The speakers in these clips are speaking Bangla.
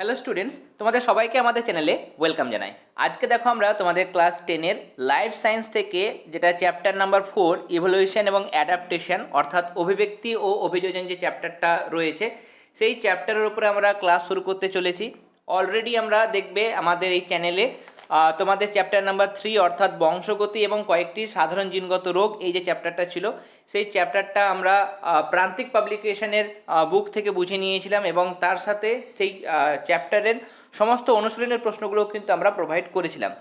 হ্যালো স্টুডেন্টস তোমাদের সবাইকে আমাদের চ্যানেলে ওয়েলকাম জানাই। আজকে দেখো আমরা তোমাদের ক্লাস টেনের লাইফ সায়েন্স থেকে যেটা চ্যাপ্টার নাম্বার ফোর ইভলিউশন এবং অ্যাডাপ্টেশন অর্থাৎ অভিব্যক্তি ও অভিযোজন যে চ্যাপ্টারটা রয়েছে, সেই চ্যাপ্টারের উপরে আমরা ক্লাস শুরু করতে চলেছি। অলরেডি আমরা দেখবে আমাদের এই চ্যানেলে তোমাদের চ্যাপ্টার নাম্বার থ্রি অর্থাৎ বংশগতি এবং কয়েকটি সাধারণ জিনগত রোগ, এই যে চ্যাপ্টারটা ছিল, সেই চ্যাপ্টারটা আমরা প্রান্তিক পাবলিকেশনের বুক থেকে বুঝে নিয়েছিলাম এবং তার সাথে সেই চ্যাপ্টারের সমস্ত অনুশীলনের প্রশ্নগুলো কিন্তু আমরা প্রোভাইড করেছিলাম।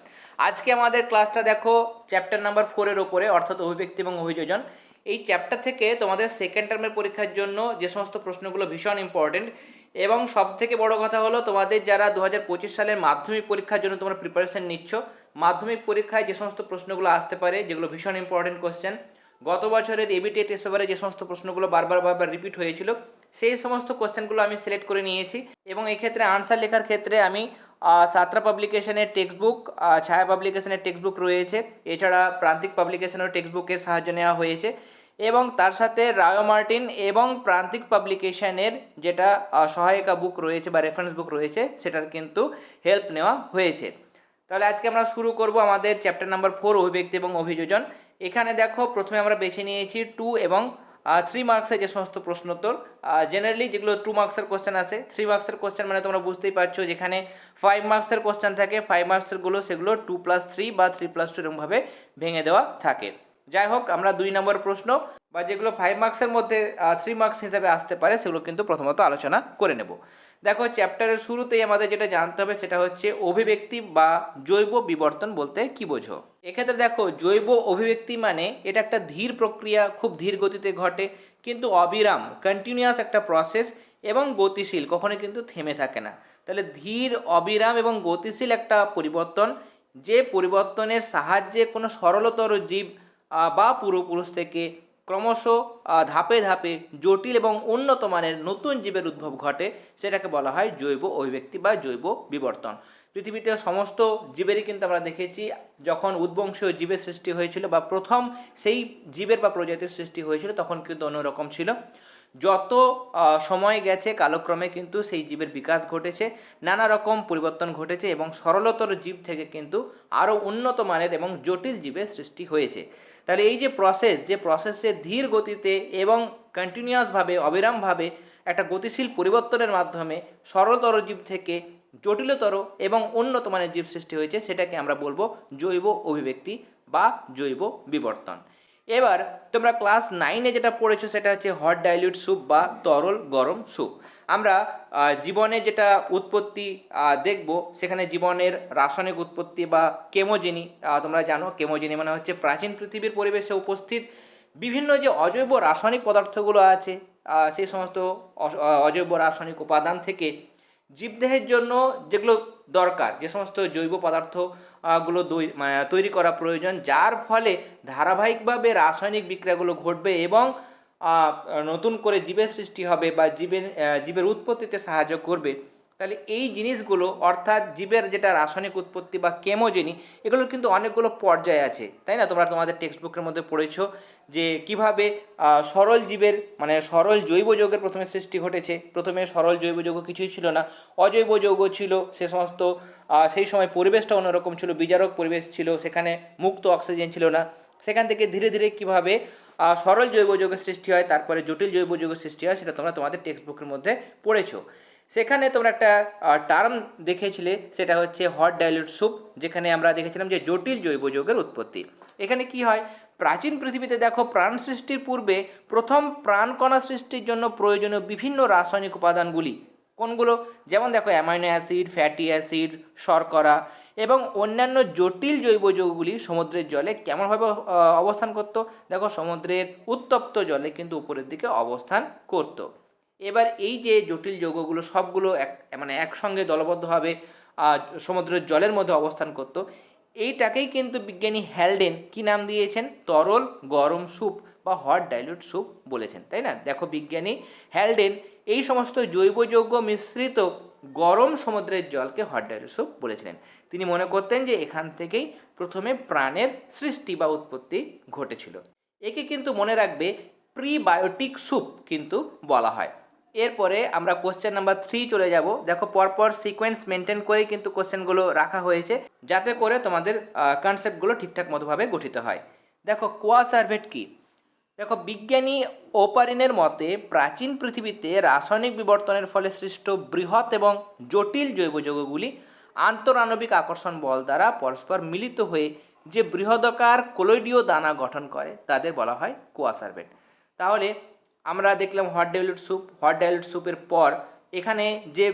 আজকে আমাদের ক্লাসটা দেখো চ্যাপ্টার নাম্বার ফোরের ওপরে, অর্থাৎ অভিব্যক্তি এবং অভিযোজন। এই চ্যাপ্টার থেকে তোমাদের সেকেন্ড টার্মের পরীক্ষার জন্য যে সমস্ত প্রশ্নগুলো ভীষণ ইম্পর্টেন্ট এবং সব থেকে বড় কথা হলো তোমাদের যারা দু হাজার পঁচিশ সালের মাধ্যমিক পরীক্ষার জন্য তোমরা প্রিপারেশন নিচ্ছ, মাধ্যমিক পরীক্ষায় যে সমস্ত প্রশ্নগুলো আসতে পারে, যেগুলো ভীষণ ইম্পর্টেন্ট কোশ্চেন গত বছরের এবিটি টেস্ট পেপারে যে সমস্ত প্রশ্নগুলো বারবার বারবার রিপিট হয়েছিল, সেই সমস্ত কোশ্চেনগুলো আমি সিলেক্ট করে নিয়েছি এবং এই ক্ষেত্রে আনসার লেখার ক্ষেত্রে আমি সাতরা পাবলিকেশনের টেক্সট বুক ছায়া পাবলিকেশনের টেক্সট বুক রয়েছে, এছাড়া প্রান্তিক পাবলিকেশনের টেক্সট বুকের সাহায্য নেওয়া হয়েছে। এবং তার সাথে রায় মার্টিন এবং প্রান্তিক পাবলিকেশনের যেটা সহায়িকা বুক রয়েছে বা রেফারেন্স বুক রয়েছে, সেটার কিন্তু হেল্প নেওয়া হয়েছে। তাহলে আজকে আমরা শুরু করব আমাদের চ্যাপ্টার নাম্বার ফোর অভিব্যক্তি এবং অভিযোজন। এখানে দেখো, প্রথমে আমরা বেছে নিয়েছি টু এবং থ্রি মার্কসের যে সমস্ত প্রশ্নোত্তর জেনারেলি যেগুলো টু মার্কসের কোশ্চেন আসে থ্রি মার্কসের কোশ্চেন মানে তোমরা বুঝতেই পারছ যেখানে ফাইভ মার্কসের কোশ্চেন থাকে ফাইভ মার্কসেরগুলো সেগুলো টু প্লাস থ্রি বা থ্রি প্লাস টু এরকমভাবে ভেঙে দেওয়া থাকে। যাই হোক, আমরা দুই নম্বর প্রশ্ন, বা যেগুলো ফাইভ মার্কসের মধ্যে থ্রি মার্কস হিসাবে আসতে পারে, সেগুলো কিন্তু প্রথমত আলোচনা করে নেব। দেখো চ্যাপ্টারের শুরুতেই আমাদের যেটা জানতে হবে, সেটা হচ্ছে অভিব্যক্তি বা জৈব বিবর্তন বলতে কি বোঝো? এক্ষেত্রে দেখো, জৈব অভিব্যক্তি মানে এটা একটা ধীর প্রক্রিয়া, খুব ধীর গতিতে ঘটে, কিন্তু অবিরাম কন্টিনিউয়াস একটা প্রসেস এবং গতিশীল কখনো কিন্তু থেমে থাকে না। তাহলে ধীর, অবিরাম এবং গতিশীল একটা পরিবর্তন, যে পরিবর্তনের সাহায্যে কোনো সরলতর জীব বা পূর্বপুরুষ থেকে ক্রমশ ধাপে ধাপে জটিল এবং উন্নত মানের নতুন জীবের উদ্ভব ঘটে, সেটাকে বলা হয় জৈব অভিব্যক্তি বা জৈব বিবর্তন। পৃথিবীতে সমস্ত জীবেরই কিন্তু আমরা দেখেছি, যখন উদ্বংশীয় জীবের সৃষ্টি হয়েছিল বা প্রথম সেই জীবের বা প্রজাতির সৃষ্টি হয়েছিল, তখন কিন্তু অন্যরকম ছিল। যত সময় গেছে কালক্রমে কিন্তু সেই জীবের বিকাশ ঘটেছে, নানা রকম পরিবর্তন ঘটেছে এবং সরলতর জীব থেকে কিন্তু আরও উন্নত মানের এবং জটিল জীবের সৃষ্টি হয়েছে। তাহলে এই যে প্রসেস যে প্রসেসে ধীর গতিতে এবং কন্টিনিউয়াসভাবে অবিরামভাবে একটা গতিশীল পরিবর্তনের মাধ্যমে সরলতর জীব থেকে জটিলতর এবং উন্নত মানের জীব সৃষ্টি হয়েছে, সেটাকে আমরা বলব জৈব অভিব্যক্তি বা জৈব বিবর্তন। এবার তোমরা ক্লাস নাইনে যেটা পড়েছো সেটা হচ্ছে হট ডাইলিউট স্যুপ বা তরল গরম স্যুপ আমরা জীবনে যেটা উৎপত্তি দেখব সেখানে জীবনের রাসায়নিক উৎপত্তি বা কেমোজেনি তোমরা জানো কেমোজেনি মানে হচ্ছে প্রাচীন পৃথিবীর পরিবেশে উপস্থিত বিভিন্ন যে অজৈব রাসায়নিক পদার্থগুলো আছে সেই সমস্ত অজৈব রাসায়নিক উপাদান থেকে জীবদেহের জন্য যেগুলো দরকার, যে সমস্ত জৈব পদার্থ গুলো তৈরি করা প্রয়োজন, যার ফলে ধারাবাহিকভাবে রাসায়নিক বিক্রিয়াগুলো ঘটবে এবং নতুন করে জীবের সৃষ্টি হবে বা জীবের জীবের উৎপত্তিতে সাহায্য করবে। তাহলে এই জিনিসগুলো অর্থাৎ জীবের যেটা রাসায়নিক উৎপত্তি বা কেমোজেনি, এগুলোর কিন্তু অনেকগুলো পর্যায় আছে, তাই না? তোমরা তোমাদের টেক্সট বুকের মধ্যে পড়েছো যে কীভাবে সরল জীবের মানে সরল জৈব যৌগের প্রথমে সৃষ্টি ঘটেছে। প্রথমে সরল জৈব যৌগ কিছুই ছিল না, অজৈব যৌগ ছিল সে সমস্ত সেই সময় পরিবেশটা অন্যরকম ছিল বিজারক পরিবেশ ছিল, সেখানে মুক্ত অক্সিজেন ছিল না। সেখান থেকে ধীরে ধীরে কীভাবে সরল জৈব যৌগের সৃষ্টি হয়, তারপরে জটিল জৈব যৌগের সৃষ্টি হয়, সেটা তোমরা তোমাদের টেক্সট বুকের মধ্যে পড়েছো। সেখানে তোমরা একটা টার্ম দেখেছিলে, সেটা হচ্ছে হট ডাইলিউট স্যুপ যেখানে আমরা দেখেছিলাম যে জটিল জৈব যৌগের উৎপত্তি। এখানে কি হয়? প্রাচীন পৃথিবীতে দেখো, প্রাণ সৃষ্টির পূর্বে প্রথম প্রাণকণা সৃষ্টির জন্য প্রয়োজনীয় বিভিন্ন রাসায়নিক উপাদানগুলি, কোনগুলো? যেমন দেখো, অ্যামাইনো অ্যাসিড, ফ্যাটি অ্যাসিড, শর্করা এবং অন্যান্য জটিল জৈব যৌগগুলি সমুদ্রের জলে কেমনভাবে অবস্থান করত? দেখো, সমুদ্রের উত্তপ্ত জলে কিন্তু উপরের দিকে অবস্থান করত। এবার এই যে জটিল যৌগগুলো সবগুলো এক মানে একসঙ্গে দলবদ্ধভাবে সমুদ্রের জলের মধ্যে অবস্থান করত, এইটাকেই কিন্তু বিজ্ঞানী হ্যালডেন কি নাম দিয়েছেন? তরল গরম স্যুপ বা হট ডাইলুট স্যুপ বলেছেন, তাই না? দেখো বিজ্ঞানী হ্যালডেন এই সমস্ত জৈব যৌগ মিশ্রিত গরম সমুদ্রের জলকে হট ডাইলুট স্যুপ বলেছিলেন। তিনি মনে করতেন যে এখান থেকেই প্রথমে প্রাণের সৃষ্টি বা উৎপত্তি ঘটেছিল। একে কিন্তু মনে রাখবে প্রিবায়োটিক স্যুপ কিন্তু বলা হয়। এরপরে আমরা কোশ্চেন নাম্বার থ্রি চলে যাব। দেখো, পরপর সিকোয়েন্স মেনটেন করেই কিন্তু কোশ্চেনগুলো রাখা হয়েছে, যাতে করে তোমাদের কনসেপ্টগুলো ঠিকঠাক মতোভাবে গঠিত হয়। দেখো, কোয়া সার্ভেট কি? দেখো, বিজ্ঞানী ওপারিনের মতে প্রাচীন পৃথিবীতে রাসায়নিক বিবর্তনের ফলে সৃষ্ট বৃহৎ এবং জটিল জৈব যৌগগুলি আন্তরাণবিক আকর্ষণ বল দ্বারা পরস্পর মিলিত হয়ে যে বৃহদাকার কোলয়েডীয় দানা গঠন করে, তাদের বলা হয় কোয়াসার্ভেট তাহলে আমরা দেখলাম hot dilute soup hot dilute স্যুপের পর এখানে যে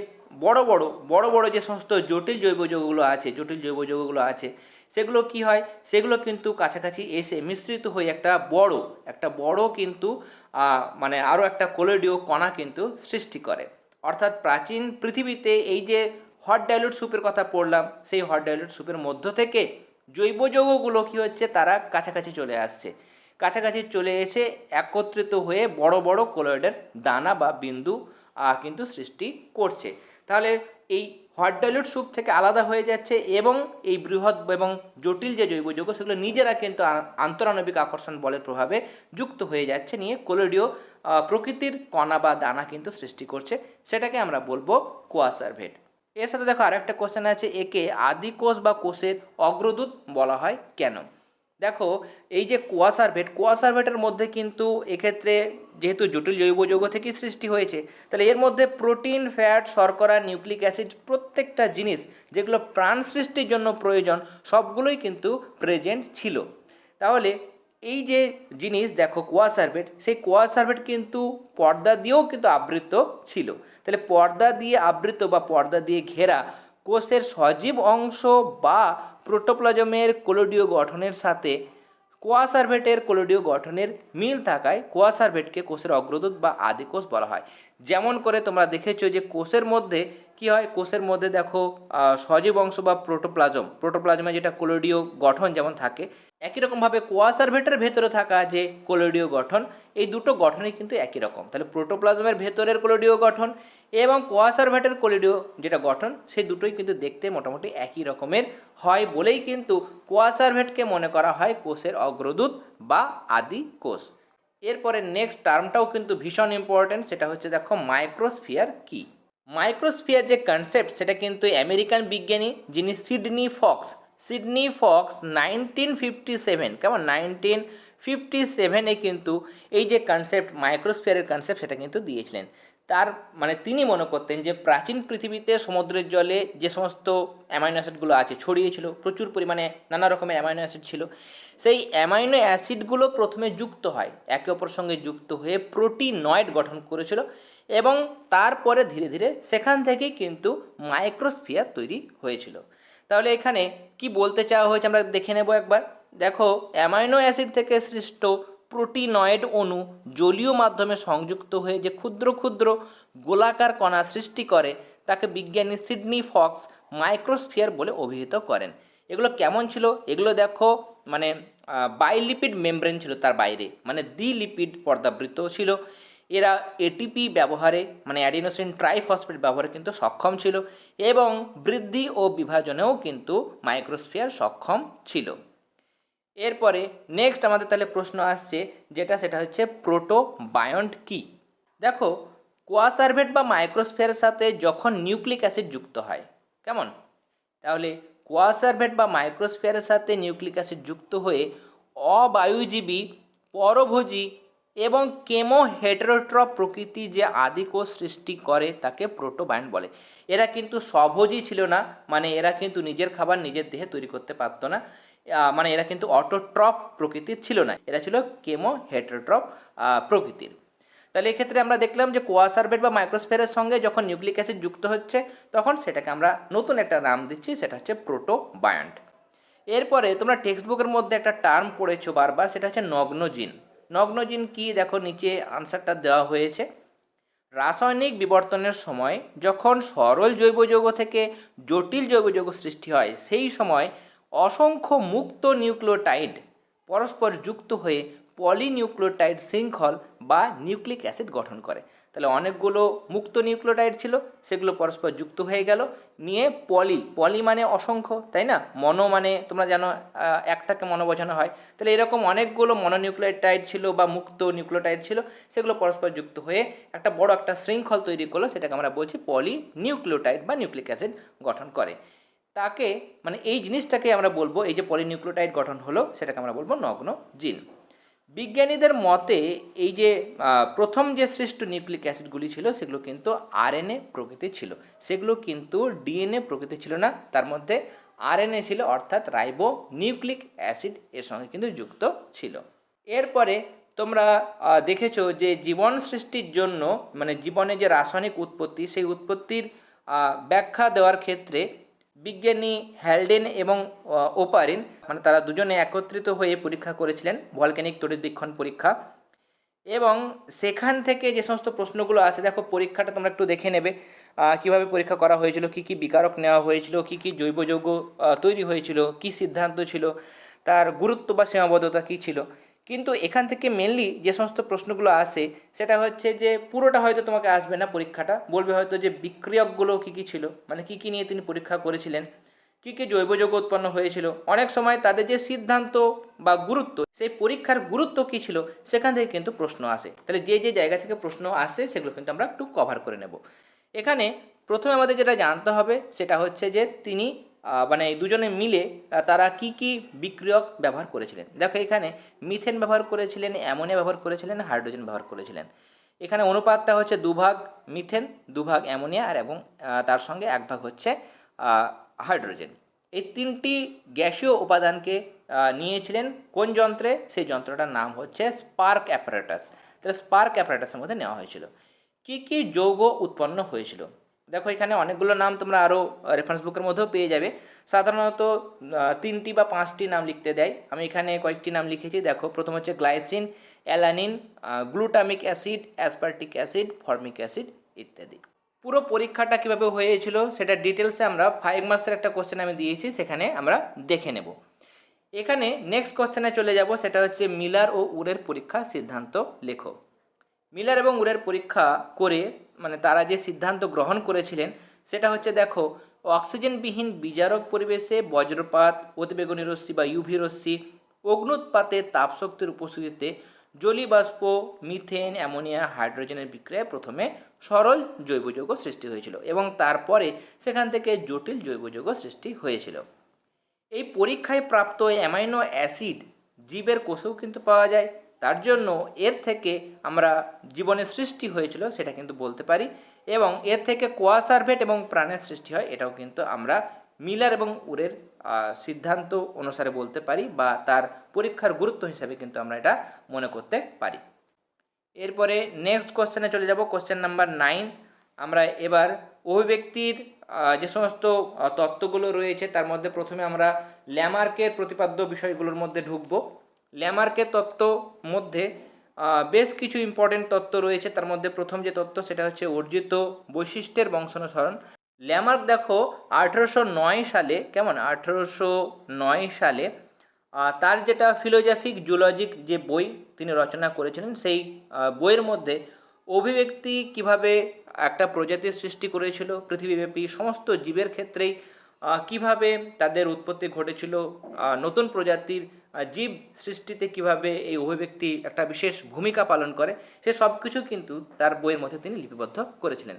বড় বড় বড় বড় যে সমস্ত জটিল জৈব যৌগগুলো আছে, জটিল জৈব যৌগগুলো আছে, সেগুলো কি হয়? সেগুলো কিন্তু কাছাকাছি এসে মিশ্রিত হয়ে একটা বড় একটা বড় কিন্তু মানে আরও একটা কোলোডিও কণা কিন্তু সৃষ্টি করে। অর্থাৎ প্রাচীন পৃথিবীতে এই যে হট ডাইলুট স্যুপের কথা পড়লাম, সেই হট ডাইলুট স্যুপের মধ্য থেকে জৈব যৌগগুলো কী হচ্ছে? তারা কাছাকাছি চলে আসছে। কাছাকাছি চলে এসে একত্রিত হয়ে বড় বড় কোলয়েডের দানা বা বিন্দু কিন্তু সৃষ্টি করছে। তাহলে এই হট ডাইলুট স্যুপ থেকে আলাদা হয়ে যাচ্ছে এবং এই বৃহৎ এবং জটিল যে জৈব যৌগ, সেগুলো নিজেরা কিন্তু আ- আন্তরাণবিক আকর্ষণ বলের প্রভাবে যুক্ত হয়ে যাচ্ছে, নিয়ে কোলোডিও প্রকৃতির কণা বা দানা কিন্তু সৃষ্টি করছে। সেটাকে আমরা বলব কোয়াসার্ভেট। এর সাথে দেখো আরেকটা কোশ্চেন আছে, একে আদি কোষ বা কোষের অগ্রদূত বলা হয় কেন? দেখো, এই যে কোয়াসার্ভেট কোয়াসার্ভেটের মধ্যে কিন্তু এক্ষেত্রে যেহেতু জটিল জৈব যৌগ থেকেই সৃষ্টি হয়েছে, তাহলে এর মধ্যে প্রোটিন ফ্যাট শর্করা নিউক্লিক অ্যাসিড প্রত্যেকটা জিনিস যেগুলো প্রাণ সৃষ্টির জন্য প্রয়োজন, সবগুলোই কিন্তু প্রেজেন্ট ছিল। তাহলে এই যে জিনিস, দেখো কোয়াসার্ভেট সেই কোয়াসার্ভেট কিন্তু পর্দা দিয়েও কিন্তু আবৃত ছিল। তাহলে পর্দা দিয়ে আবৃত বা পর্দা দিয়ে ঘেরা কোষের সজীব অংশ বা প্রোটোপ্লাজমের কোলোডিও গঠনের সাথে কোয়াসার্ভেটের কোলোডিও গঠনের মিল থাকায় কোয়াসার্ভেটকে কোষের অগ্রদূত বা আদিকোষ বলা হয়। যেমন করে তোমরা দেখেছ যে কোষের মধ্যে কি হয়? কোষের মধ্যে দেখো সজীব অংশ বা প্রোটোপ্লাজম, প্রোটোপ্লাজমে যেটা কোলোডিও গঠন যেমন থাকে, একই রকমভাবে কোয়াসার্ভেটের ভেতরে থাকা যে কোলোডিও গঠন, এই দুটো গঠনই কিন্তু একই রকম। তাহলে প্রোটোপ্লাজমের ভেতরের কোলোডিও গঠন এবং কোয়াসার্ভেটের কোলোডিও যেটা গঠন, সেই দুটোই কিন্তু দেখতে মোটামুটি একই রকমের হয় বলেই কিন্তু কোয়াসার্ভেটকে মনে করা হয় কোষের অগ্রদূত বা আদি কোষ। এরপরে নেক্সট টার্মটাও কিন্তু ভীষণ ইম্পর্ট্যান্ট সেটা হচ্ছে দেখো মাইক্রোস্ফিয়ার কি? মাইক্রোস্ফিয়ার যে কনসেপ্ট সেটা কিন্তু আমেরিকান বিজ্ঞানী যিনি Sidney Fox Sidney Fox nineteen fifty seven কেমন? নাইনটিন ফিফটি সেভেনে কিন্তু এই যে কনসেপ্ট মাইক্রোস্ফিয়ারের কনসেপ্ট সেটা কিন্তু দিয়েছিলেন। তার মানে তিনি মনে করতেন যে প্রাচীন পৃথিবীতে সমুদ্রের জলে যে সমস্ত অ্যামাইনো অ্যাসিডগুলো আছে ছড়িয়েছিল প্রচুর পরিমাণে নানা রকমের অ্যামাইনো অ্যাসিড ছিল, সেই অ্যামাইনো অ্যাসিডগুলো প্রথমে যুক্ত হয়, একে অপর সঙ্গে যুক্ত হয়ে প্রোটিনয়েড গঠন করেছিল। এবং তারপরে ধীরে ধীরে সেখান থেকেই কিন্তু মাইক্রোস্ফিয়ার তৈরি হয়েছিল। তাহলে এখানে কি বলতে চাওয়া হয়েছে আমরা দেখে নেব একবার। দেখো অ্যামাইনো অ্যাসিড থেকে সৃষ্ট প্রোটিনয়েড অণু জলীয় মাধ্যমে সংযুক্ত হয়ে যে ক্ষুদ্র ক্ষুদ্র গোলাকার কণা সৃষ্টি করে, তাকে বিজ্ঞানী সিডনি ফক্স মাইক্রোস্ফিয়ার বলে অভিহিত করেন। এগুলো কেমন ছিল? এগুলো দেখো মানে বাইলিপিড মেমব্রেন ছিল তার বাইরে মানে দ্বি লিপিড পর্দাবৃত ছিল। এরা এটিপি ব্যবহারে মানে অ্যাডিনোসিন ট্রাইফসফেট ব্যবহারে কিন্তু সক্ষম ছিল এবং বৃদ্ধি ও বিভাজনেও কিন্তু মাইক্রোস্ফিয়ার সক্ষম ছিল। এরপরে নেক্সট আমাদের তাহলে প্রশ্ন আসছে, যেটা সেটা হচ্ছে প্রোটোবায়ন্ট কি? দেখো, কোয়াসার্ভেট বা মাইক্রোস্ফিয়ারের সাথে যখন নিউক্লিক অ্যাসিড যুক্ত হয়, কেমন? তাহলে কোয়াসার্ভেট বা মাইক্রোস্ফিয়ারের সাথে নিউক্লিক অ্যাসিড যুক্ত হয়ে অবায়ুজীবী পরভোজী এবং কেমো হেটেরোট্রপ প্রকৃতি যে আদিকোষ সৃষ্টি করে তাকে প্রোটোবায়ন্ট বলে। এরা কিন্তু স্বভোজী ছিল না মানে এরা কিন্তু নিজের খাবার নিজের দেহে তৈরি করতে পারতো না। মানে এরা কিন্তু অটোট্রপ প্রকৃতির ছিল না, এরা ছিল কেমো হেটেরোট্রপ প্রকৃতির। তাহলে এক্ষেত্রে আমরা দেখলাম যে কোয়াসার্ভেট বা মাইক্রোস্ফিয়ারের সঙ্গে যখন নিউক্লিক অ্যাসিড যুক্ত হচ্ছে, তখন সেটাকে আমরা নতুন একটা নাম দিচ্ছি, সেটা হচ্ছে প্রোটোবায়ান্ট। এরপরে তোমরা টেক্সট বুকের মধ্যে একটা টার্ম পড়েছো বারবার, সেটা হচ্ছে নগ্নজিন। নগ্নজিন কি? দেখো নিচে আনসারটা দেওয়া হয়েছে। রাসায়নিক বিবর্তনের সময় যখন সরল জৈব যৌগ থেকে জটিল জৈব যৌগ সৃষ্টি হয়, সেই সময় অসংখ্য মুক্ত নিউক্লিওটাইড পরস্পর যুক্ত হয়ে পলিনিউক্লিওটাইড শৃঙ্খল বা নিউক্লিক অ্যাসিড গঠন করে। তাহলে অনেকগুলো মুক্ত নিউক্লিওটাইড ছিল, সেগুলো পরস্পর যুক্ত হয়ে গেল। নিয়ে পলি পলি মানে অসংখ্য, তাই না? মনো মানে তোমরা জানো একটাকে মনো বোঝানো হয়। তাহলে এরকম অনেকগুলো মনোনিউক্লিওটাইড ছিল বা মুক্ত নিউক্লিওটাইড ছিল, সেগুলো পরস্পর যুক্ত হয়ে একটা বড় একটা শৃঙ্খল তৈরি করল, সেটাকে আমরা বলছি পলি নিউক্লিওটাইড বা নিউক্লিক অ্যাসিড গঠন করে। তাকে মানে এই জিনিসটাকে আমরা বলব, এই যে পলিনিউক্লিওটাইড গঠন হলো, সেটাকে আমরা বলব নগ্ন জিন। বিজ্ঞানীদের মতে এই যে প্রথম যে সৃষ্ট নিউক্লিক অ্যাসিডগুলি ছিল, সেগুলো কিন্তু আরএনএ প্রকৃতি ছিল। সেগুলো কিন্তু ডিএনএ প্রকৃতি ছিল না। তার মধ্যে আরএনএ ছিল, অর্থাৎ রাইবো নিউক্লিক অ্যাসিড এর সঙ্গে কিন্তু যুক্ত ছিল। এরপরে তোমরা দেখেছ যে জীবন সৃষ্টির জন্য মানে জীবনে যে রাসায়নিক উৎপত্তি, সেই উৎপত্তির ব্যাখ্যা দেওয়ার ক্ষেত্রে বিজ্ঞানী হ্যালডেন এবং ওপারিন মানে তারা দুজনে একত্রিত হয়ে পরীক্ষা করেছিলেন, ভলক্যানিক তড়িৎবীক্ষণ পরীক্ষা। এবং সেখান থেকে যে সমস্ত প্রশ্নগুলো আসে, দেখো পরীক্ষাটা তোমরা একটু দেখে নেবে কীভাবে পরীক্ষা করা হয়েছিল, কি কি বিকারক নেওয়া হয়েছিল, কি কি জৈব যৌগ তৈরি হয়েছিল, কি সিদ্ধান্ত ছিল, তার গুরুত্ব বা সীমাবদ্ধতা কী ছিল। কিন্তু এখান থেকে মেনলি যে সমস্ত প্রশ্নগুলো আসে, সেটা হচ্ছে যে পুরোটা হয়তো তোমাকে আসবে না পরীক্ষাটা। বলবে হয়তো যে বিক্রিয়কগুলো কী কী ছিল মানে কী কী নিয়ে তিনি পরীক্ষা করেছিলেন, কী কী জৈব যৌগ উৎপন্ন হয়েছিল। অনেক সময় তাদের যে সিদ্ধান্ত বা গুরুত্ব, সেই পরীক্ষার গুরুত্ব কী ছিল, সেখান থেকে কিন্তু প্রশ্ন আসে। তাহলে যে যে জায়গা থেকে প্রশ্ন আসে, সেগুলো কিন্তু আমরা একটু কভার করে নেব। এখানে প্রথমে আমাদের যেটা জানতে হবে, সেটা হচ্ছে যে তিনি মানে দুজনে মিলে তারা কি কি বিক্রিয়ক ব্যবহার করেছিলেন? দেখো এখানে মিথেন ব্যবহার করেছিলেন অ্যামোনিয়া ব্যবহার করেছিলেন হাইড্রোজেন ব্যবহার করেছিলেন। এখানে অনুপাতটা হচ্ছে দুভাগ মিথেন দুভাগ অ্যামোনিয়া আর এবং তার সঙ্গে এক ভাগ হচ্ছে হাইড্রোজেন এই তিনটি গ্যাসীয় উপাদানকে নিয়েছিলেন কোন যন্ত্রে? সেই যন্ত্রটার নাম হচ্ছে স্পার্ক অ্যাপারেটাস তাহলে স্পার্ক অ্যাপারেটাসের মধ্যে নেওয়া হয়েছিল। কি কি যৌগ উৎপন্ন হয়েছিল? দেখো, এখানে অনেকগুলো নাম তোমরা আরও রেফারেন্স বুকের মধ্যেও পেয়ে যাবে। সাধারণত তিনটি বা পাঁচটি নাম লিখতে দেয়। আমি এখানে কয়েকটি নাম লিখেছি। দেখো, প্রথম হচ্ছে glycine, alanine glutamic acid, aspartic acid, formic acid ইত্যাদি। পুরো পরীক্ষাটা কীভাবে হয়েছিল সেটা ডিটেলসে আমরা ফাইভ মার্কসের একটা কোশ্চেন আমি দিয়েছি, সেখানে আমরা দেখে নেব। এখানে নেক্সট কোশ্চেনে চলে যাব, সেটা হচ্ছে মিলার ও উরের পরীক্ষা সিদ্ধান্ত লেখো। মিলার এবং উরের পরীক্ষা করে মানে তারা যে সিদ্ধান্ত গ্রহণ করেছিলেন, সেটা হচ্ছে দেখো, অক্সিজেনবিহীন বিজারক পরিবেশে বজ্রপাত অতিবেগুনি রশ্মি বা ইউভি রশ্মি, অগ্নুৎপাতের তাপশক্তির উপস্থিতিতে জলীয় বাষ্প, মিথেন, অ্যামোনিয়া, হাইড্রোজেনের বিক্রিয়ায় প্রথমে সরল জৈব যৌগ সৃষ্টি হয়েছিল এবং তারপরে সেখান থেকে জটিল জৈব যৌগ সৃষ্টি হয়েছিল। এই পরীক্ষায় প্রাপ্ত অ্যামাইনো অ্যাসিড জীবের কোষেও কিন্তু পাওয়া যায়। তার জন্য এর থেকে আমরা জীবনের সৃষ্টি হয়েছিল সেটা কিন্তু বলতে পারি এবং এর থেকে কোয়াসার্ভেট এবং প্রাণের সৃষ্টি হয় এটাও কিন্তু আমরা মিলার এবং উরের সিদ্ধান্ত অনুসারে বলতে পারি বা তার পরীক্ষার গুরুত্ব হিসাবে কিন্তু আমরা এটা মনে করতে পারি। এরপরে নেক্সট কোশ্চেনে চলে যাব কোশ্চেন নাম্বার নাইন আমরা এবার অভিব্যক্তির যে সমস্ত তত্ত্বগুলো রয়েছে তার মধ্যে প্রথমে আমরা ল্যামার্কের প্রতিপাদ্য বিষয়গুলোর মধ্যে ঢুকব। ল্যামার্কের তত্ত্ব মধ্যে বেশ কিছু ইম্পর্টেন্ট তত্ত্ব রয়েছে। তার মধ্যে প্রথম যে তত্ত্ব সেটা হচ্ছে অর্জিত বৈশিষ্ট্যের বংশানুসরণ। ল্যামার্ক দেখো আঠেরোশো নয় সালে, কেমন? আঠেরোশো নয় সালে তার যেটা ফিলোজফিক জুলজিক যে বই তিনি রচনা করেছিলেন, সেই বইয়ের মধ্যে অভিব্যক্তি কীভাবে একটা প্রজাতির সৃষ্টি করেছিল, পৃথিবীব্যাপী সমস্ত জীবের ক্ষেত্রেই কীভাবে তাদের উৎপত্তি ঘটেছিল নতুন প্রজাতির জীব সৃষ্টিতে কীভাবে এই অভিব্যক্তি একটা বিশেষ ভূমিকা পালন করে, সে সব কিছু কিন্তু তার বইয়ের মধ্যে তিনি লিপিবদ্ধ করেছিলেন।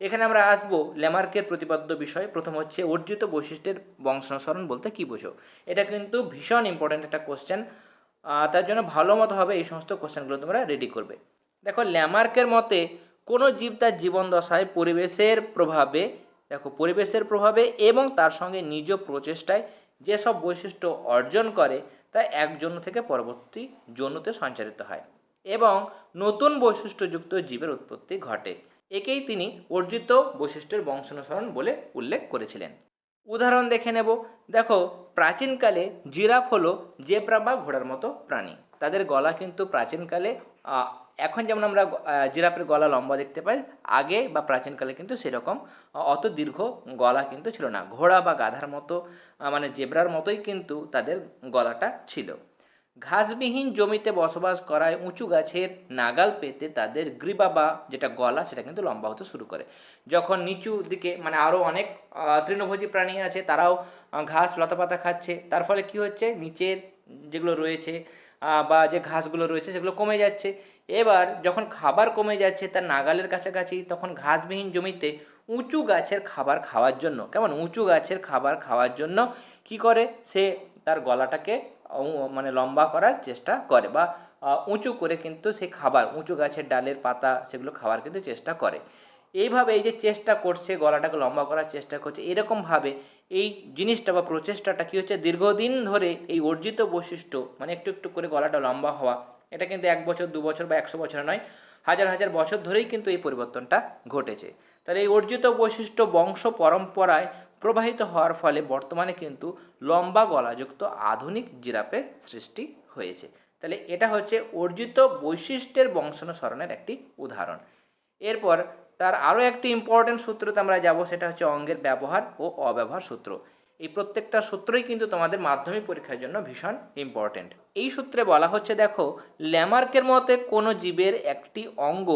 এখানে আমরা আসব ল্যামার্কের প্রতিপাদ্য বিষয়। প্রথম হচ্ছে, অর্জিত বৈশিষ্ট্যের বংশানুসরণ বলতে কী বোঝো? এটা কিন্তু ভীষণ ইম্পর্ট্যান্ট একটা কোশ্চেন তার জন্য ভালো মতো হবে এই সমস্ত কোশ্চেনগুলো তোমরা রেডি করবে। দেখো, ল্যামার্কের মতে কোনো জীব তার জীবন দশায় পরিবেশের প্রভাবে, দেখো, পরিবেশের প্রভাবে এবং তার সঙ্গে নিজ প্রচেষ্টায় যেসব বৈশিষ্ট্য অর্জন করে তা এক জন্য থেকে পরবর্তী জন্যতে সঞ্চারিত হয় এবং নতুন বৈশিষ্ট্যযুক্ত জীবের উৎপত্তি ঘটে। একেই তিনি অর্জিত বৈশিষ্ট্যের বংশানুসরণ বলে উল্লেখ করেছিলেন। উদাহরণ দেখে নেব। দেখো, প্রাচীনকালে জিরাফ হলো জেব্রা বা ঘোড়ার মতো প্রাণী। তাদের গলা কিন্তু প্রাচীনকালে এখন যেমন আমরা জিরাফের গলা লম্বা দেখতে পাই, আগে বা প্রাচীনকালে কিন্তু সেরকম অত দীর্ঘ গলা কিন্তু ছিল না। ঘোড়া বা গাধার মতো মানে জেব্রার মতোই কিন্তু তাদের গলাটা ছিল। ঘাসবিহীন জমিতে বসবাস করায় উঁচু গাছের নাগাল পেতে তাদের গ্রীবা বা যেটা গলা, সেটা কিন্তু লম্বা হতে শুরু করে। যখন নিচু দিকে মানে আরও অনেক তৃণভোজী প্রাণী আছে, তারাও ঘাস, লতাপাতা খাচ্ছে। তার ফলে কি হচ্ছে? নিচের যেগুলো রয়েছে বা যে ঘাসগুলো রয়েছে, সেগুলো কমে যাচ্ছে। এবার যখন খাবার কমে যাচ্ছে তার নাগালের কাছাকাছি, তখন ঘাসবিহীন জমিতে উঁচু গাছের খাবার খাওয়ার জন্য, কেমন? উঁচু গাছের খাবার খাওয়ার জন্য কি করে? সে তার গলাটাকে মানে লম্বা করার চেষ্টা করে বা উঁচু করে কিন্তু সে খাবার, উঁচু গাছের ডালের পাতা সেগুলো খাওয়ার কিন্তু চেষ্টা করে। এইভাবে এই যে চেষ্টা করছে, গলাটাকে লম্বা করার চেষ্টা করছে, এরকমভাবে এই জিনিসটা বা প্রচেষ্টাটা কী হচ্ছে? দীর্ঘদিন ধরে এই অর্জিত বৈশিষ্ট্য মানে একটু একটু করে গলাটা লম্বা হওয়া এটা কিন্তু এক বছর, দু বছর বা একশো বছর নয়, হাজার হাজার বছর ধরেই কিন্তু এই পরিবর্তনটা ঘটেছে। তাহলে এই অর্জিত বৈশিষ্ট্য বংশ পরম্পরায় প্রবাহিত হওয়ার ফলে বর্তমানে কিন্তু লম্বা গলাযুক্ত আধুনিক জিরাফের সৃষ্টি হয়েছে। তাহলে এটা হচ্ছে অর্জিত বৈশিষ্ট্যের বংশানুসরণের একটি উদাহরণ। এরপর তার আরও একটি ইম্পর্টেন্ট সূত্রতে আমরা যাব, সেটা হচ্ছে অঙ্গের ব্যবহার ও অব্যবহার সূত্র। এই প্রত্যেকটা সূত্রই কিন্তু তোমাদের মাধ্যমিক পরীক্ষার জন্য ভীষণ ইম্পর্টেন্ট এই সূত্রে বলা হচ্ছে, দেখো, ল্যামার্কের মতে কোনো জীবের একটি অঙ্গ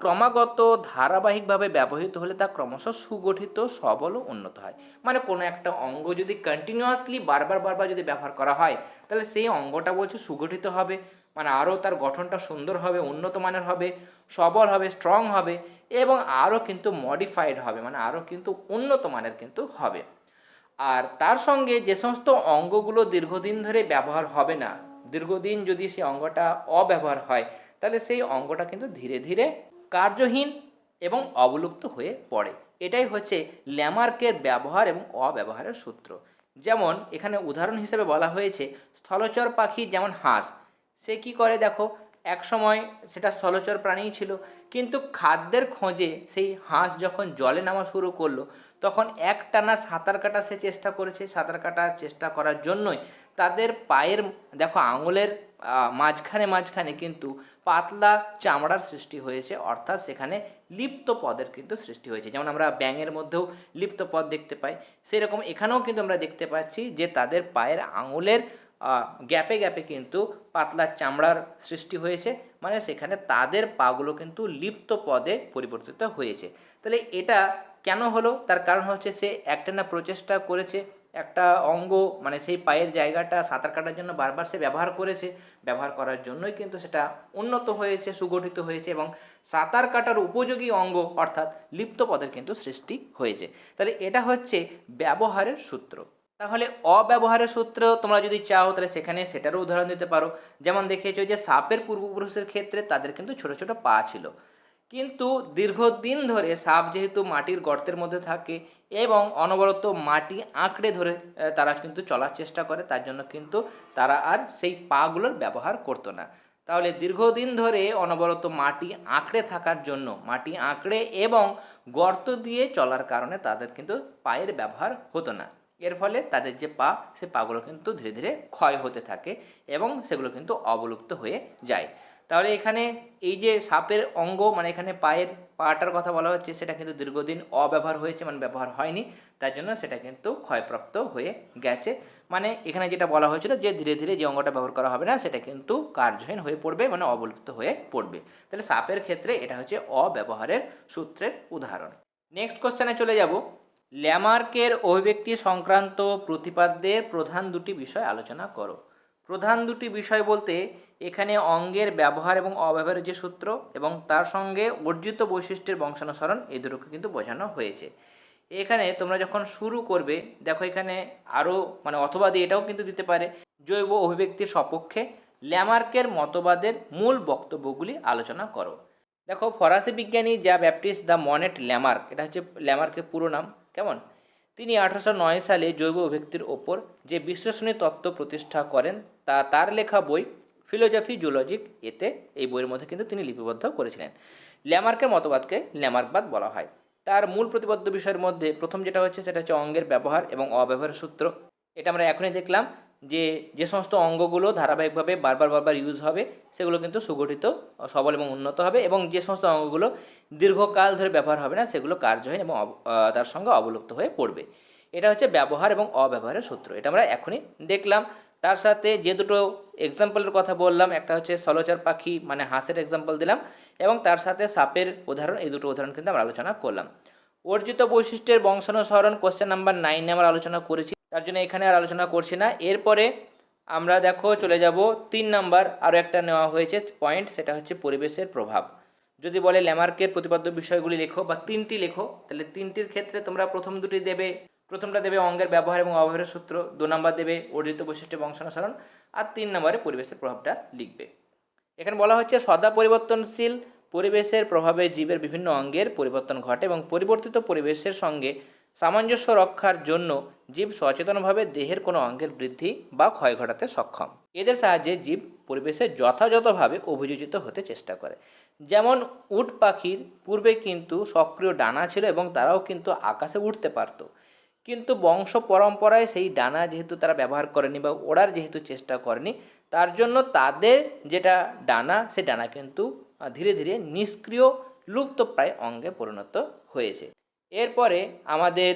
ক্রমাগত ধারাবাহিকভাবে ব্যবহৃত হলে তা ক্রমশ সুগঠিত, সবল ও উন্নত হয়। মানে কোনো একটা অঙ্গ যদি কন্টিনিউয়াসলি বারবার বারবার যদি ব্যবহার করা হয়, তাহলে সেই অঙ্গটা বলছে সুগঠিত হবে মানে আরও তার গঠনটা সুন্দর হবে, উন্নত মানের হবে, সবল হবে স্ট্রং হবে এবং আরও কিন্তু মডিফাইড হবে মানে আরও কিন্তু উন্নত মানের কিন্তু হবে। আর তার সঙ্গে যে সমস্ত অঙ্গগুলো দীর্ঘদিন ধরে ব্যবহার হবে না, দীর্ঘদিন যদি সেই অঙ্গটা অব্যবহার হয়, তাহলে সেই অঙ্গটা কিন্তু ধীরে ধীরে কার্যহীন এবং অবলুপ্ত হয়ে পড়ে। এটাই হচ্ছে ল্যামার্কের ব্যবহার এবং অব্যবহারের সূত্র। যেমন এখানে উদাহরণ হিসেবে বলা হয়েছে, স্থলচর পাখি যেমন হাঁস, সে কি করে দেখো? এক সময় সেটা স্থলচর প্রাণীই ছিল। কিন্তু খাদ্যের খোঁজে সেই হাঁস যখন জলে নামা শুরু করল, তখন একটানা সাঁতার কাটার সে চেষ্টা করেছে। সাঁতার কাটার চেষ্টা করার জন্যই তাদের পায়ের, দেখো আঙুলের মাঝখানে মাঝখানে কিন্তু পাতলা চামড়ার সৃষ্টি হয়েছে। অর্থাৎ সেখানে লিপ্ত পদের কিন্তু সৃষ্টি হয়েছে। যেমন আমরা ব্যাঙের মধ্যেও লিপ্ত পদ দেখতে পাই। সেরকম এখানেও কিন্তু আমরা দেখতে পাচ্ছি যে তাদের পায়ের আঙুলের গ্যাপে গ্যাপে কিন্তু পাতলা চামড়ার সৃষ্টি হয়েছে। মানে সেখানে তাদের পাগুলো কিন্তু লিপ্ত পদে পরিবর্তিত হয়েছে। তাহলে এটা কেন হলো? তার কারণ হচ্ছে সে একটানা প্রচেষ্টা করেছে, একটা অঙ্গ মানে সেই পায়ের জায়গাটা সাঁতার কাটার জন্য বারবার সে ব্যবহার করেছে। ব্যবহার করার জন্যই কিন্তু সেটা উন্নত হয়েছে, সুগঠিত হয়েছে এবং সাঁতার কাটার উপযোগী অঙ্গ অর্থাৎ লিপ্ত পদের কিন্তু সৃষ্টি হয়েছে। তাহলে এটা হচ্ছে ব্যবহারের সূত্র। তাহলে অব্যবহারের সূত্র তোমরা যদি চাও, তাহলে সেখানে সেটারও উদাহরণ দিতে পারো। যেমন দেখেছ যে সাপের পূর্বপুরুষের ক্ষেত্রে তাদের কিন্তু ছোট ছোট পা ছিল। কিন্তু দীর্ঘদিন ধরে সাপ যেহেতু মাটির গর্তের মধ্যে থাকে এবং অনবরত মাটি আঁকড়ে ধরে তারা কিন্তু চলার চেষ্টা করে, তার জন্য কিন্তু তারা আর সেই পাগুলোর ব্যবহার করতো না। তাহলে দীর্ঘদিন ধরে অনবরত মাটি আঁকড়ে থাকার জন্য, মাটি আঁকড়ে এবং গর্ত দিয়ে চলার কারণে তাদের কিন্তু পায়ের ব্যবহার হতো না। এর ফলে তাদের যে পা, সে পাগুলো কিন্তু ধীরে ধীরে ক্ষয় হতে থাকে এবং সেগুলো কিন্তু অবলুপ্ত হয়ে যায়। তাহলে এখানে এই যে সাপের অঙ্গ মানে এখানে পায়ের পাটার কথা বলা হচ্ছে, সেটা কিন্তু দীর্ঘদিন অব্যবহার হয়েছে মানে ব্যবহার হয়নি। তার জন্য সেটা কিন্তু ক্ষয়প্রাপ্ত হয়ে গেছে। মানে এখানে যেটা বলা হয়েছিল যে ধীরে ধীরে যে অঙ্গটা ব্যবহার করা হবে না, সেটা কিন্তু কার্যহীন হয়ে পড়বে মানে অবলুপ্ত হয়ে পড়বে। তাহলে সাপের ক্ষেত্রে এটা হচ্ছে অব্যবহারের সূত্রের উদাহরণ। নেক্সট কোশ্চেনে চলে যাব। ল্যামার্কের অভিব্যক্তি সংক্রান্ত প্রতিপাদ্যের প্রধান দুটি বিষয় আলোচনা করো। প্রধান দুটি বিষয় বলতে এখানে অঙ্গের ব্যবহার এবং অব্যবহারের যে সূত্র এবং তার সঙ্গে অর্জিত বৈশিষ্ট্যের বংশানুসরণ এই দুটোকে কিন্তু বোঝানো হয়েছে। এখানে তোমরা যখন শুরু করবে, দেখো এখানে আরও মানে অথবা দিয়ে এটাও কিন্তু দিতে পারে, জৈব অভিব্যক্তির সপক্ষে ল্যামার্কের মতবাদের মূল বক্তব্যগুলি আলোচনা করো। দেখো ফরাসি বিজ্ঞানী যা ব্যাপটিস্ট দ্য মনেট ল্যামার্ক, এটা হচ্ছে ল্যামার্কের পুরো নাম কেমন? তিনি আঠারোশো নয় সালে জৈব অভিব্যক্তির ওপর যে বিশ্লেষণী তত্ত্ব প্রতিষ্ঠা করেন, তা তার লেখা বই ফিলোজফি জুলজিক এতে এই বইয়ের মধ্যে কিন্তু তিনি লিপিবদ্ধ করেছিলেন। ল্যামার্কের মতবাদকে ল্যামার্কবাদ বলা হয়। তার মূল প্রতিবদ্ধ বিষয়ের মধ্যে প্রথম যেটা হচ্ছে সেটা হচ্ছে অঙ্গের ব্যবহার এবং অব্যবহারের সূত্র। এটা আমরা এখনই দেখলাম। যে যে সমস্ত অঙ্গগুলো ধারাবাহিকভাবে বারবার বারবার ইউজ হবে, সেগুলো কিন্তু সুগঠিত, সবল এবং উন্নত হবে এবং যে সমস্ত অঙ্গগুলো দীর্ঘকাল ধরে ব্যবহার হবে না, সেগুলো কার্যহীন এবং তার সঙ্গে অবলুপ্ত হয়ে পড়বে। এটা হচ্ছে ব্যবহার এবং অব্যবহারের সূত্র, এটা আমরা এখনই দেখলাম। তার সাথে যে দুটো এক্সাম্পলের কথা বললাম, একটা হচ্ছে স্থলচর পাখি মানে হাঁসের এক্সাম্পল দিলাম, এবং তার সাথে সাপের উদাহরণ, এই দুটো উদাহরণ কিন্তু আমরা আলোচনা করলাম। অর্জিত বৈশিষ্ট্যের বংশানুসরণ কোশ্চেন নাম্বার নাইনে আমরা আলোচনা করেছি। তার জন্য এখানে আর আলোচনা করছি না। এরপরে আমরা দেখো চলে যাব, তিন নাম্বার আরও একটা নেওয়া হয়েছে পয়েন্ট সেটা হচ্ছে পরিবেশের প্রভাব। যদি বলে ল্যামার্কের প্রতিপাদ্য বিষয়গুলি লেখো বা তিনটি লেখো, তাহলে তিনটির ক্ষেত্রে তোমরা প্রথম দুটি দেবে, প্রথমটা দেবে অঙ্গের ব্যবহার এবং অব্যবহারের সূত্র, দু নম্বর দেবে অর্জিত বৈশিষ্ট্য বংশানুসরণ আর তিন নম্বরে পরিবেশের প্রভাবটা লিখবে। এখানে বলা হচ্ছে সদা পরিবর্তনশীল পরিবেশের প্রভাবে জীবের বিভিন্ন অঙ্গের পরিবর্তন ঘটে এবং পরিবর্তিত পরিবেশের সঙ্গে সামঞ্জস্য রক্ষার জন্য জীব সচেতনভাবে দেহের কোনো অঙ্গের বৃদ্ধি বা ক্ষয় ঘটাতে সক্ষম। এদের সাহায্যে জীব পরিবেশে যথাযথভাবে অভিযোজিত হতে চেষ্টা করে। যেমন উট পাখির পূর্বে কিন্তু সক্রিয় ডানা ছিল এবং তারাও কিন্তু আকাশে উঠতে পারতো। কিন্তু বংশ পরম্পরায় সেই ডানা যেহেতু তারা ব্যবহার করেনি বা ওড়ার যেহেতু চেষ্টা করেনি, তার জন্য তাদের যেটা ডানা, সে ডানা কিন্তু ধীরে ধীরে নিষ্ক্রিয়, লুপ্তপ্রায় অঙ্গে পরিণত হয়েছে। এরপরে আমাদের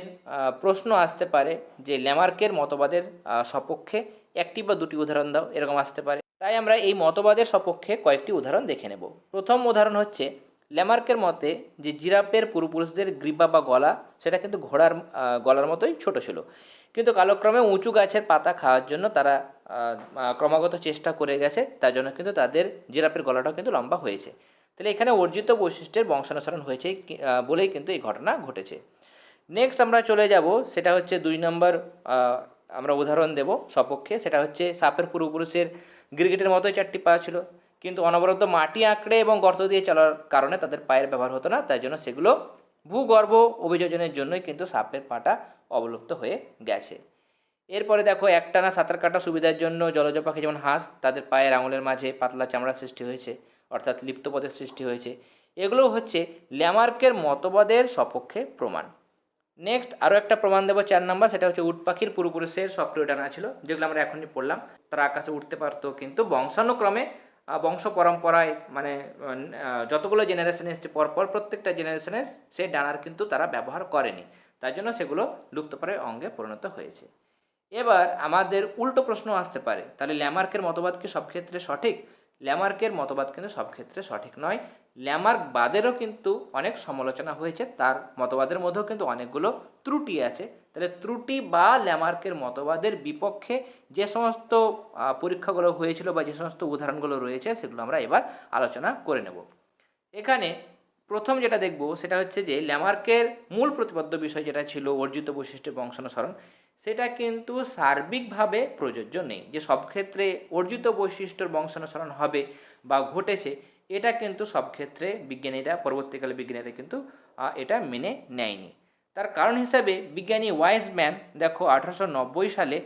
প্রশ্ন আসতে পারে যে ল্যামার্কের মতবাদের সপক্ষে একটি বা দুটি উদাহরণ দাও, এরকম আসতে পারে। তাই আমরা এই মতবাদের সপক্ষে কয়েকটি উদাহরণ দেখে নেব। প্রথম উদাহরণ হচ্ছে, ল্যামার্কের মতে যে জিরাফের পূর্বপুরুষদের গ্রীবা বা গলা, সেটা কিন্তু ঘোড়ার গলার মতোই ছোট ছিল। কিন্তু কালক্রমে উঁচু গাছের পাতা খাওয়ার জন্য তারা ক্রমাগত চেষ্টা করে গেছে, তার জন্য কিন্তু তাদের জিরাফের গলাটাও কিন্তু লম্বা হয়েছে। তাহলে এখানে অর্জিত বৈশিষ্ট্যের বংশানুসরণ হয়েছে বলেই কিন্তু এই ঘটনা ঘটেছে। নেক্সট আমরা চলে যাব, সেটা হচ্ছে দুই নম্বর আমরা উদাহরণ দেব সপক্ষে, সেটা হচ্ছে সাপের পূর্বপুরুষের গিরগিটের মতোই চারটি পা ছিল। কিন্তু অনবরত মাটি আঁকড়ে এবং গর্ত দিয়ে চলার কারণে তাদের পায়ের ব্যবহার হতো না, তাই জন্য সেগুলো ভূগর্ভ অভিযোজনের জন্যই কিন্তু সাপের পাটা অবলুপ্ত হয়ে গেছে। এরপরে দেখো, একটানা সাঁতার কাটা সুবিধার জন্য জলজ পাখি যেমন হাঁস, তাদের পায়ের আঙুলের মাঝে পাতলা চামড়া সৃষ্টি হয়েছে। অর্থাৎ লিপ্তপদের সৃষ্টি হয়েছে। এগুলো হচ্ছে ল্যামার্কের মতবাদের সপক্ষে প্রমাণ। নেক্সট আরও একটা প্রমাণ দেবো চার নাম্বার, সেটা হচ্ছে উট পাখির পূর্বপুরুষের সক্রিয় ডানা ছিল, যেগুলো আমরা এখনই পড়লাম। তারা আকাশে উঠতে পারতো, কিন্তু বংশানুক্রমে বংশ পরম্পরায় মানে যতগুলো জেনারেশন এসছে, পরপর প্রত্যেকটা জেনারেশনে সেই ডানার কিন্তু তারা ব্যবহার করেনি। তার জন্য সেগুলো লুপ্তপ্রায় অঙ্গে পরিণত হয়েছে। এবার আমাদের উল্টো প্রশ্ন আসতে পারে, তাহলে ল্যামার্কের মতবাদ কি সব ক্ষেত্রে সঠিক? ল্যামার্কের মতবাদ কিন্তু সব ক্ষেত্রে সঠিক নয়। ল্যামার্ক বাদেরও কিন্তু অনেক সমালোচনা হয়েছে, তার মতবাদের মধ্যেও কিন্তু অনেকগুলো ত্রুটি আছে। তাহলে ত্রুটি বা ল্যামার্কের মতবাদের বিপক্ষে যে সমস্ত পরীক্ষাগুলো হয়েছিল বা যে সমস্ত উদাহরণগুলো রয়েছে, সেগুলো আমরা এবার আলোচনা করে নেব। এখানে প্রথম যেটা দেখব সেটা হচ্ছে যে ল্যামার্কের মূল প্রতিপাদ্য বিষয় যেটা ছিল অর্জিত বৈশিষ্ট্য বংশানুসরণ, সেটা কিন্তু সার্বিকভাবে প্রযোজ্য নেই। যে সব ক্ষেত্রে অর্জিত বৈশিষ্ট্যর বংশানুসরণ হবে বা ঘটেছে, এটা কিন্তু সব ক্ষেত্রে বিজ্ঞানীরা, পরবর্তীকালে বিজ্ঞানীরা কিন্তু এটা মেনে নেয়নি। তার কারণ হিসাবে বিজ্ঞানী ওয়াইজম্যান দেখো আঠারোশো নব্বই সালে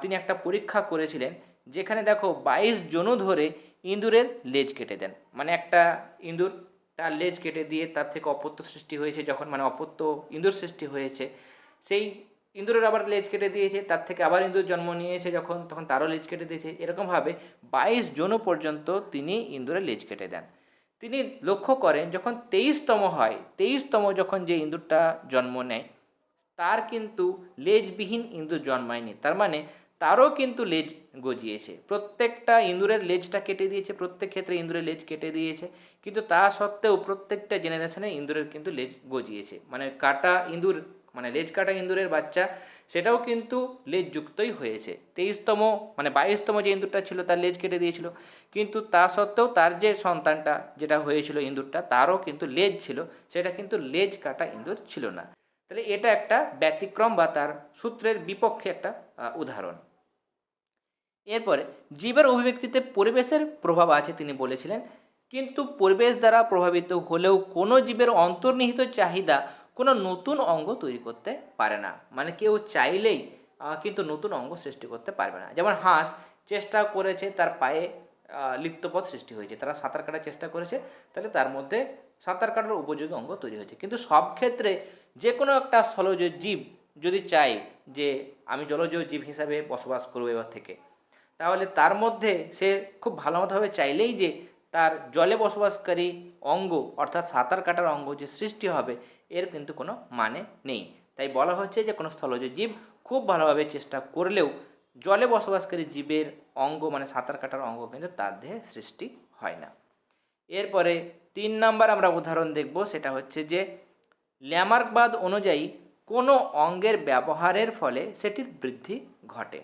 তিনি একটা পরীক্ষা করেছিলেন, যেখানে দেখো বাইশ জনু ধরে ইঁদুরের লেজ কেটে দেন। মানে একটা ইঁদুর তার লেজ কেটে দিয়ে তার থেকে অপত্য সৃষ্টি হয়েছে যখন মানে অপত্য ইঁদুর সৃষ্টি হয়েছে। সেই ইঁদুরের আবার লেজ কেটে দিয়েছে, তার থেকে আবার ইঁদুর জন্ম নিয়েছে যখন, তখন তারও লেজ কেটে দিয়েছে। এরকমভাবে বাইশ জনু পর্যন্ত তিনি ইঁদুরের লেজ কেটে দেন। তিনি লক্ষ্য করেন, যখন তেইশতম হয়, তেইশতম যখন যে ইঁদুরটা জন্ম নেয়, তার কিন্তু লেজবিহীন ইঁদুর জন্মায়নি। তার মানে তারও কিন্তু লেজ গজিয়েছে। প্রত্যেকটা ইঁদুরের লেজটা কেটে দিয়েছে, প্রত্যেক ক্ষেত্রে ইঁদুরের লেজ কেটে দিয়েছে। কিন্তু তা সত্ত্বেও প্রত্যেকটা জেনারেশনে ইঁদুরের কিন্তু লেজ গজিয়েছে। মানে কাটা ইঁদুর মানে লেজ কাটা ইঁদুরের বাচ্চা, সেটাও কিন্তু লেজযুক্তই হয়েছে। তেইশতম মানে বাইশতম যে ইঁদুরটা ছিল, তার লেজ কেটে দিয়েছিল। কিন্তু তা সত্ত্বেও তার যে সন্তানটা, যেটা হয়েছিল ইঁদুরটা, তারও কিন্তু লেজ ছিল। সেটা কিন্তু লেজ কাটা ইঁদুর ছিল না। তাহলে এটা একটা ব্যতিক্রম বা তার সূত্রের বিপক্ষে একটা উদাহরণ। এরপরে জীবের অভিব্যক্তিতে পরিবেশের প্রভাব আছে তিনি বলেছিলেন। কিন্তু পরিবেশ দ্বারা প্রভাবিত হলেও কোনো জীবের অন্তর্নিহিত চাহিদা কোনো নতুন অঙ্গ তৈরি করতে পারে না। মানে কেউ চাইলেই কিন্তু নতুন অঙ্গ সৃষ্টি করতে পারবে না। যেমন হাঁস চেষ্টা করেছে, তার পায়ে লিপ্তপথ সৃষ্টি হয়েছে। তারা সাঁতার কাটার চেষ্টা করেছে, তাহলে তার মধ্যে সাঁতার কাটার উপযোগী অঙ্গ তৈরি হয়েছে। কিন্তু সব ক্ষেত্রে যে কোনো একটা স্থলজ জীব যদি চাই যে, আমি জলজ জীব হিসাবে বসবাস করব এবার থেকে। তাহলে তার মধ্যে সে খুব ভালোমতোভাবে চাইলেই যে তার জলে বসবাসকারী অঙ্গ, অর্থাৎ সাঁতার কাটার অঙ্গ যে সৃষ্টি হবে, এর কিন্তু কোনো মানে নেই। তাই বলা হচ্ছে যে কোনো স্থলজ জীব খুব ভালোভাবে চেষ্টা করলেও জলে বসবাসকারী জীবের অঙ্গ মানে সাঁতার কাটার অঙ্গ কিন্তু তার দেহে সৃষ্টি হয় না। এরপরে তিন নাম্বার আমরা উদাহরণ দেখব, সেটা হচ্ছে যে ল্যামার্কবাদ অনুযায়ী কোনো অঙ্গের ব্যবহারের ফলে সেটির বৃদ্ধি ঘটে।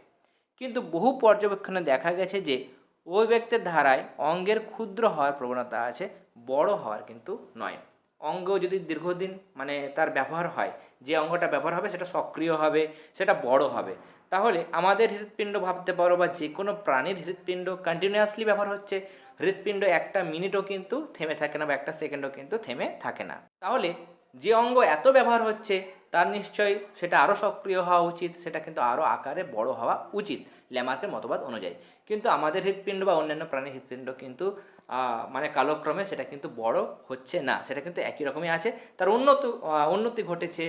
কিন্তু বহু পর্যবেক্ষণে দেখা গেছে যে ওই ব্যক্তির ধারায় অঙ্গের ক্ষুদ্র হওয়ার প্রবণতা আছে, বড় হওয়ার কিন্তু নয়। অঙ্গ যদি দীর্ঘদিন মানে তার ব্যবহার হয়, যে অঙ্গটা ব্যবহার হবে সেটা সক্রিয় হবে, সেটা বড় হবে। তাহলে আমাদের হৃৎপিণ্ড ভাবতে পারো বা যে কোনো প্রাণীর হৃৎপিণ্ড কন্টিনিউয়াসলি ব্যবহার হচ্ছে, হৃৎপিণ্ড একটা মিনিটও কিন্তু থেমে থাকে না বা একটা সেকেন্ডও কিন্তু থেমে থাকে না। তাহলে যে অঙ্গ এত ব্যবহার হচ্ছে তার নিশ্চয়ই সেটা আরও সক্রিয় হওয়া উচিত, সেটা কিন্তু আরও আকারে বড় হওয়া উচিত ল্যামার্কের মতবাদ অনুযায়ী। কিন্তু আমাদের হৃৎপিণ্ড বা অন্যান্য প্রাণীর হৃৎপিণ্ড কিন্তু মানে কালক্রমে সেটা কিন্তু বড় হচ্ছে না, সেটা কিন্তু একই রকমই আছে। তার উন্নত উন্নতি ঘটেছে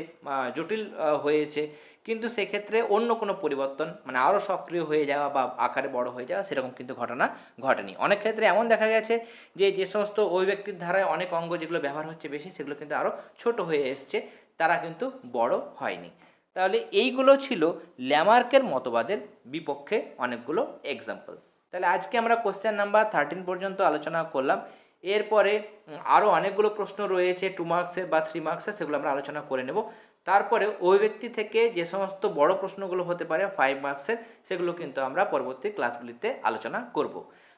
জটিল হয়েছে। কিন্তু সেক্ষেত্রে অন্য কোনো পরিবর্তন মানে আরও সক্রিয় হয়ে যাওয়া বা আকারে বড় হয়ে যাওয়া, সেরকম কিন্তু ঘটনা ঘটেনি। অনেক ক্ষেত্রে এমন দেখা গেছে যে যে সমস্ত ওই ব্যক্তির ধারায় অনেক অঙ্গ যেগুলো ব্যবহার হচ্ছে বেশি, সেগুলো কিন্তু আরও ছোট হয়ে এসছে। তারা কিন্তু বড় হয়নি। তাহলে এইগুলো ছিল ল্যামার্কের মতবাদের বিপক্ষে অনেকগুলো এক্সাম্পল তাহলে আজকে আমরা কোশ্চেন নাম্বার থার্টিন পর্যন্ত আলোচনা করলাম। এরপরে আরও অনেকগুলো প্রশ্ন রয়েছে টু মার্কসের বা থ্রি মার্কসের সেগুলো আমরা আলোচনা করে নেব। তারপরে ওই ব্যক্তি থেকে যে সমস্ত বড় প্রশ্নগুলো হতে পারে ফাইভ মার্কসের সেগুলো কিন্তু আমরা পরবর্তী ক্লাসগুলিতে আলোচনা করব।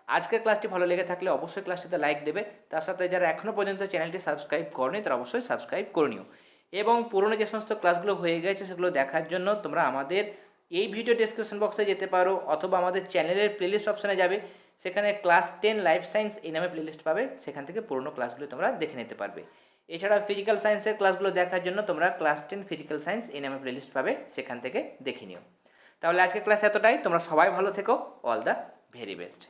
আজকের ক্লাসটি ভালো লেগে থাকলে অবশ্যই ক্লাসটিতে লাইক দেবে। তার সাথে যারা এখনও পর্যন্ত চ্যানেলটি সাবস্ক্রাইব করেনি, তারা অবশ্যই সাবস্ক্রাইব করে নিও। এবং পুরনো যে সমস্ত ক্লাসগুলো হয়ে গেছে সেগুলো দেখার জন্য তোমরা আমাদের এই ভিডিও ডেসক্রিপশন বক্সে যেতে পারো অথবা আমাদের চ্যানেলের প্লেলিস্ট অপশানে যাবে। সেখানে ক্লাস টেন লাইফ সায়েন্স এই নামে প্লেলিস্ট পাবে। সেখান থেকে পুরনো ক্লাসগুলো তোমরা দেখে নিতে পারবে। এছাড়া ফিজিক্যাল সায়েন্সের ক্লাসগুলো দেখার জন্য তোমরা ক্লাস টেন ফিজিক্যাল সায়েন্স এই নামে প্লেলিস্ট পাবে। সেখান থেকে দেখে নিও। তাহলে আজকে ক্লাস এতটাই। তোমরা সবাই ভালো থেকো। All the very best